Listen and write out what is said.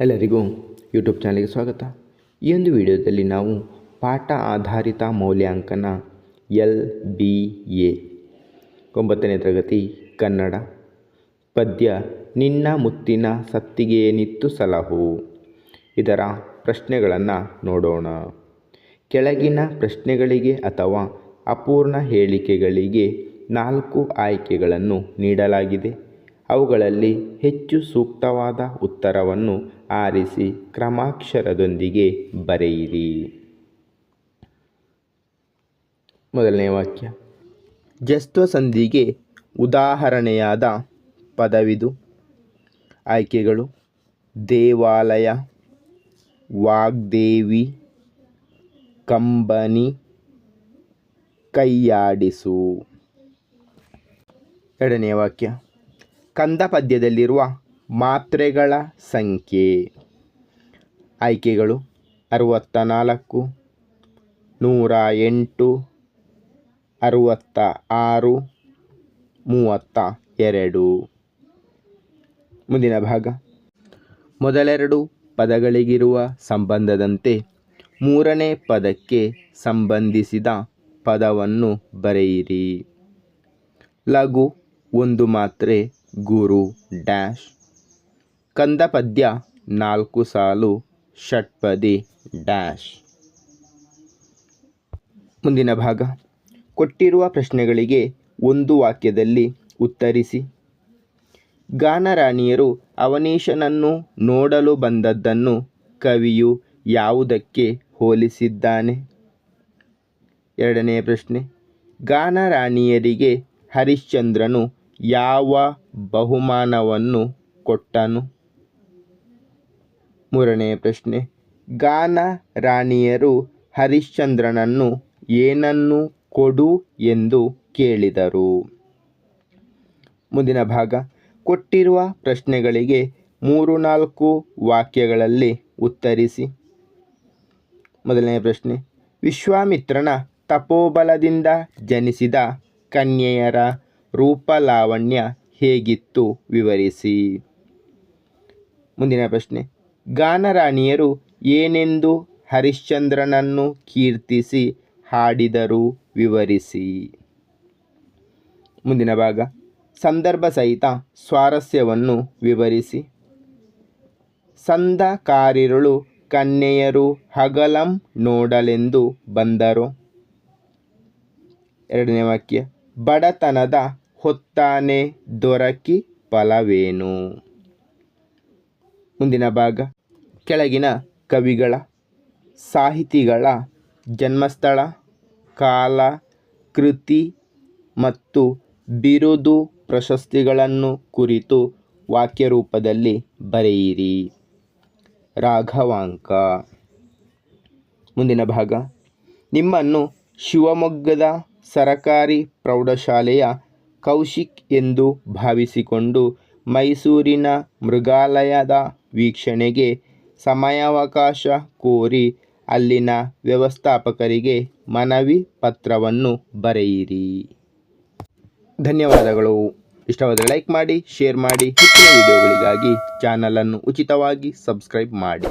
ಎಲ್ಲರಿಗೂ ಯೂಟ್ಯೂಬ್ ಚಾನಲ್ಗೆ ಸ್ವಾಗತ. ಈ ಒಂದು ವಿಡಿಯೋದಲ್ಲಿ ನಾವು ಪಾಠ ಆಧಾರಿತ ಮೌಲ್ಯಾಂಕನ ಎಲ್ ಬಿ ಎ, ಒಂಬತ್ತನೇ ತರಗತಿ, ಕನ್ನಡ. ಪದ್ಯ, ನಿನ್ನ ಮುತ್ತಿನ ಸತ್ತಿಗೆಯೇನಿತ್ತು ಸಲಹು? ಇದರ ಪ್ರಶ್ನೆಗಳನ್ನು ನೋಡೋಣ. ಕೆಳಗಿನ ಪ್ರಶ್ನೆಗಳಿಗೆ ಅಥವಾ ಅಪೂರ್ಣ ಹೇಳಿಕೆಗಳಿಗೆ ನಾಲ್ಕು ಆಯ್ಕೆಗಳನ್ನು ನೀಡಲಾಗಿದೆ. ಅವುಗಳಲ್ಲಿ ಹೆಚ್ಚು ಸೂಕ್ತವಾದ ಉತ್ತರವನ್ನು ಆರಿಸಿ ಕ್ರಮಾಕ್ಷರದೊಂದಿಗೆ ಬರೆಯಿರಿ. ಮೊದಲನೇ ವಾಕ್ಯ. ಜಸ್ತ್ವ ಸಂಧಿಗೆ ಉದಾಹರಣೆಯಾದ ಪದವಿದು. ಆಯ್ಕೆಗಳು. ದೇವಾಲಯ, ವಾಗ್ದೇವಿ, ಕಂಬನಿ, ಕೈಯಾಡಿಸು. ಎರಡನೇ ವಾಕ್ಯ. ಕಂದ ಪದ್ಯದಲ್ಲಿರುವ ಮಾತ್ರೆಗಳ ಸಂಖ್ಯೆ. ಆಯ್ಕೆಗಳು ಅರುವತ್ತ ನಾಲ್ಕು ನೂರ ಎಂಟು, ಅರುವತ್ತ ಆರು, ಮೂವತ್ತ ಎರಡು. ಮುಂದಿನ ಭಾಗ. ಮೊದಲೆರಡು ಪದಗಳಿಗಿರುವ ಸಂಬಂಧದಂತೆ ಮೂರನೇ ಪದಕ್ಕೆ ಸಂಬಂಧಿಸಿದ ಪದವನ್ನು ಬರೆಯಿರಿ. ಲಘು ಒಂದು ಮಾತ್ರೆ ಗುರು ಡ್ಯಾಶ್. ಕಂದ ಪದ್ಯ ನಾಲ್ಕು ಸಾಲು ಷಟ್ಪದಿ ಡ್ಯಾಶ್. ಮುಂದಿನ ಭಾಗ. ಕೊಟ್ಟಿರುವ ಪ್ರಶ್ನೆಗಳಿಗೆ ಒಂದು ವಾಕ್ಯದಲ್ಲಿ ಉತ್ತರಿಸಿ. ಗಾನರಾಣಿಯರು ಅವನೀಶನನ್ನು ನೋಡಲು ಬಂದದ್ದನ್ನು ಕವಿಯು ಯಾವುದಕ್ಕೆ ಹೋಲಿಸಿದ್ದಾನೆ? ಎರಡನೆಯ ಪ್ರಶ್ನೆ. ಗಾನರಾಣಿಯರಿಗೆ ಹರಿಶ್ಚಂದ್ರನು ಯಾವ ಬಹುಮಾನವನ್ನು ಕೊಟ್ಟನು? ಮೂರನೆಯ ಪ್ರಶ್ನೆ. ಗಾನ ರಾಣಿಯರು ಹರಿಶ್ಚಂದ್ರನನ್ನು ಏನನ್ನು ಕೊಡು ಎಂದು ಕೇಳಿದರು? ಮುಂದಿನ ಭಾಗ. ಕೊಟ್ಟಿರುವ ಪ್ರಶ್ನೆಗಳಿಗೆ ಮೂರು ನಾಲ್ಕು ವಾಕ್ಯಗಳಲ್ಲಿ ಉತ್ತರಿಸಿ. ಮೊದಲನೆಯ ಪ್ರಶ್ನೆ. ವಿಶ್ವಾಮಿತ್ರನ ತಪೋಬಲದಿಂದ ಜನಿಸಿದ ಕನ್ಯೆಯರ ರೂಪಲಾವಣ್ಯ ಹೇಗಿತ್ತು ವಿವರಿಸಿ. ಮುಂದಿನ ಪ್ರಶ್ನೆ. ಗಾನರಾಣಿಯರು ಏನೆಂದು ಹರಿಶ್ಚಂದ್ರನನ್ನು ಕೀರ್ತಿಸಿ ಹಾಡಿದರು ವಿವರಿಸಿ. ಮುಂದಿನ ಭಾಗ. ಸಂದರ್ಭ ಸಹಿತ ಸ್ವಾರಸ್ಯವನ್ನು ವಿವರಿಸಿ. ಸಂದ ಕಾರಿರುಳು ಕನ್ಯೆಯರು ಹಗಲಂ ನೋಡಲೆಂದು ಬಂದರು. ಎರಡನೇ ವಾಕ್ಯ. ಬಡತನದ ಹೊತ್ತಾನೆ ದೊರಕಿ ಫಲವೇನು? ಮುಂದಿನ ಭಾಗ. ಕೆಳಗಿನ ಕವಿಗಳ ಸಾಹಿತಿಗಳ ಜನ್ಮಸ್ಥಳ, ಕಾಲ, ಕೃತಿ ಮತ್ತು ಬಿರುದು ಪ್ರಶಸ್ತಿಗಳನ್ನು ಕುರಿತು ವಾಕ್ಯರೂಪದಲ್ಲಿ ಬರೆಯಿರಿ. ರಾಘವಾಂಕ. ಮುಂದಿನ ಭಾಗ. ನಿಮ್ಮನ್ನು ಶಿವಮೊಗ್ಗದ ಸರಕಾರಿ ಪ್ರೌಢಶಾಲೆಯ ಕೌಶಿಕ್ ಎಂದು ಭಾವಿಸಿಕೊಂಡು ಮೈಸೂರಿನ ಮೃಗಾಲಯದ ವೀಕ್ಷಣೆಗೆ ಸಮಯಾವಕಾಶ ಕೋರಿ ಅಲ್ಲಿನ ವ್ಯವಸ್ಥಾಪಕರಿಗೆ ಮನವಿ ಪತ್ರವನ್ನು ಬರೆಯಿರಿ. ಧನ್ಯವಾದಗಳು. ಇಷ್ಟವಾದರೆ ಲೈಕ್ ಮಾಡಿ ಶೇರ್ ಮಾಡಿ, ಹೆಚ್ಚಿನ ವಿಡಿಯೋಗಳಿಗಾಗಿ ಚಾನಲನ್ನು ಉಚಿತವಾಗಿ ಸಬ್ಸ್ಕ್ರೈಬ್ ಮಾಡಿ.